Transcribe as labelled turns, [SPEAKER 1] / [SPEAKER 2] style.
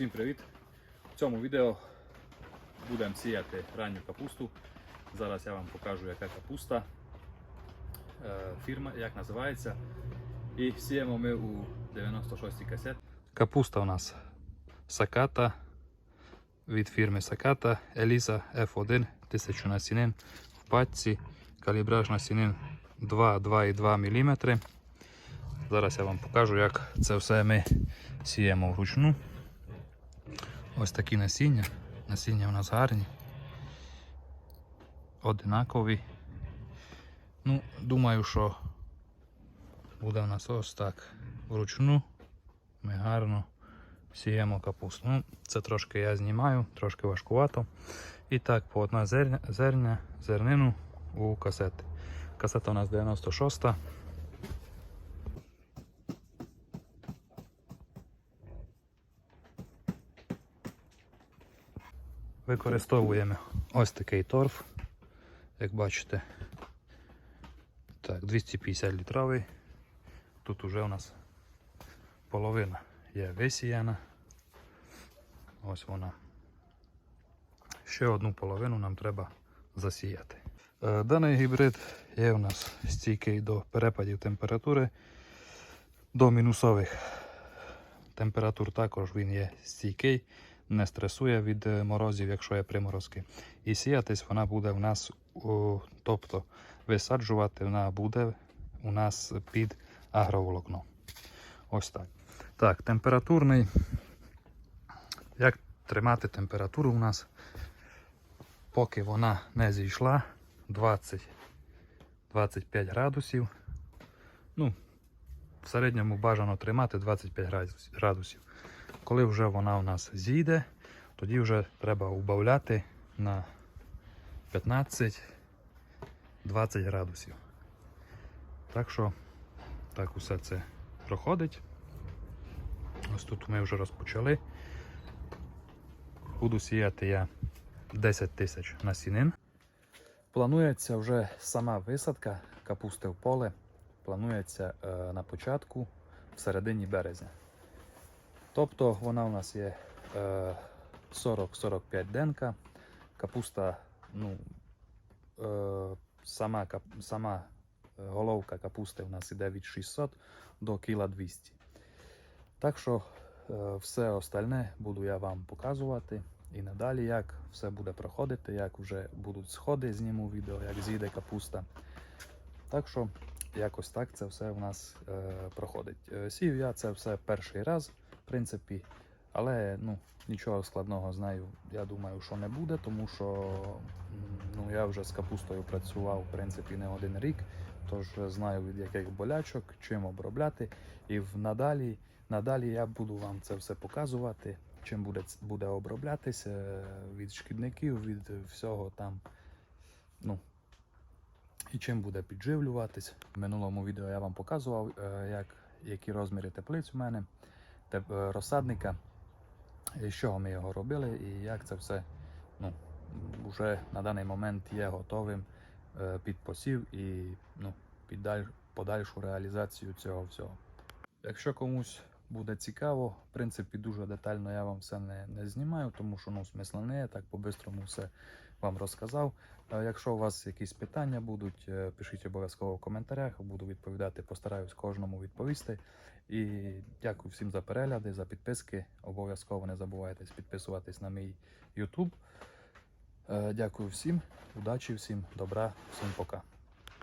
[SPEAKER 1] Всім привіт! В цьому відео будемо сіяти ранню капусту. Зараз я вам покажу, яка капуста, е, фірма, як називається. І сіємо ми у 96-й касет. Капуста у нас Саката від фірми Саката Еліза F1 1000 насінин в пачці. Калібраж насінин 2-2,2 мм. Зараз я вам покажу, як це все ми сіємо вручну. Ось такі насіння. Насіння у нас гарні. Одинакові. Ну, думаю, що буде у нас ось так. Вручну ми гарно сіємо капусту. Ну, це трошки я знімаю, трошки важкувато. І так, по одна зерня, зерня зернину у касети. Касета у нас 96. Використовуємо ось такий торф, як бачите. Так, 250 літровий. Тут уже у нас половина є висіяна. Ось вона. Ще одну половину нам треба засіяти. Е, Даний гібрид є у нас стійкий до перепадів температури до мінусових температур також він є стійкий, не стресує від е, морозів, якщо є приморозки. І сіятись вона буде в нас, тобто висаджувати вона буде у нас під агроволокно. Ось так. Так, температурний. Як тримати температуру у нас, поки вона не зійшла 20-25 градусів. Ну, в середньому бажано тримати 25 градусів. Коли вже вона у нас зійде, тоді вже треба убавляти на 15-20 градусів. Так що так усе це проходить. Ось тут ми вже розпочали. Буду сіяти я 10 тисяч насінин. Планується вже сама висадка капусти в поле. Планується е, на початку в середині березня. Тобто вона у нас є е, 40-45 денка. Капуста, ну, е, сама, сама е, головка капусти у нас іде від 600 до кіла 200. Так що е, все остальне буду я вам показувати і надалі, як все буде проходити, як вже будуть сходи, зніму відео, як зійде капуста. Так що якось так це все у нас е, проходить. Е, сів я це все перший раз, принципі, але ну, нічого складного знаю, я думаю, що не буде, тому що ну, я вже з капустою працював в принципі не один рік, тож знаю від яких болячок, чим обробляти. І надалі, надалі я буду вам це все показувати, чим буде, буде оброблятися е, від шкідників, від всього там. Ну, і чим буде підживлюватись. В минулому відео я вам показував, е, як, які розміри теплиць у мене, розсадника, з чого ми його робили, і як це все ну, вже на даний момент є готовим е, під посів і ну, під подальшу реалізацію цього всього. Якщо комусь буде цікаво, в принципі, дуже детально я вам все не, не знімаю, тому що ну, смисла не є, так по-бистрому все вам розказав. Е, Якщо у вас якісь питання будуть, е, пишіть обов'язково в коментарях, буду відповідати, постараюсь кожному відповісти. І дякую всім за перегляди, за підписки. Обов'язково не забувайте підписуватись на мій YouTube. Е, Дякую всім, удачі всім, добра, всім пока.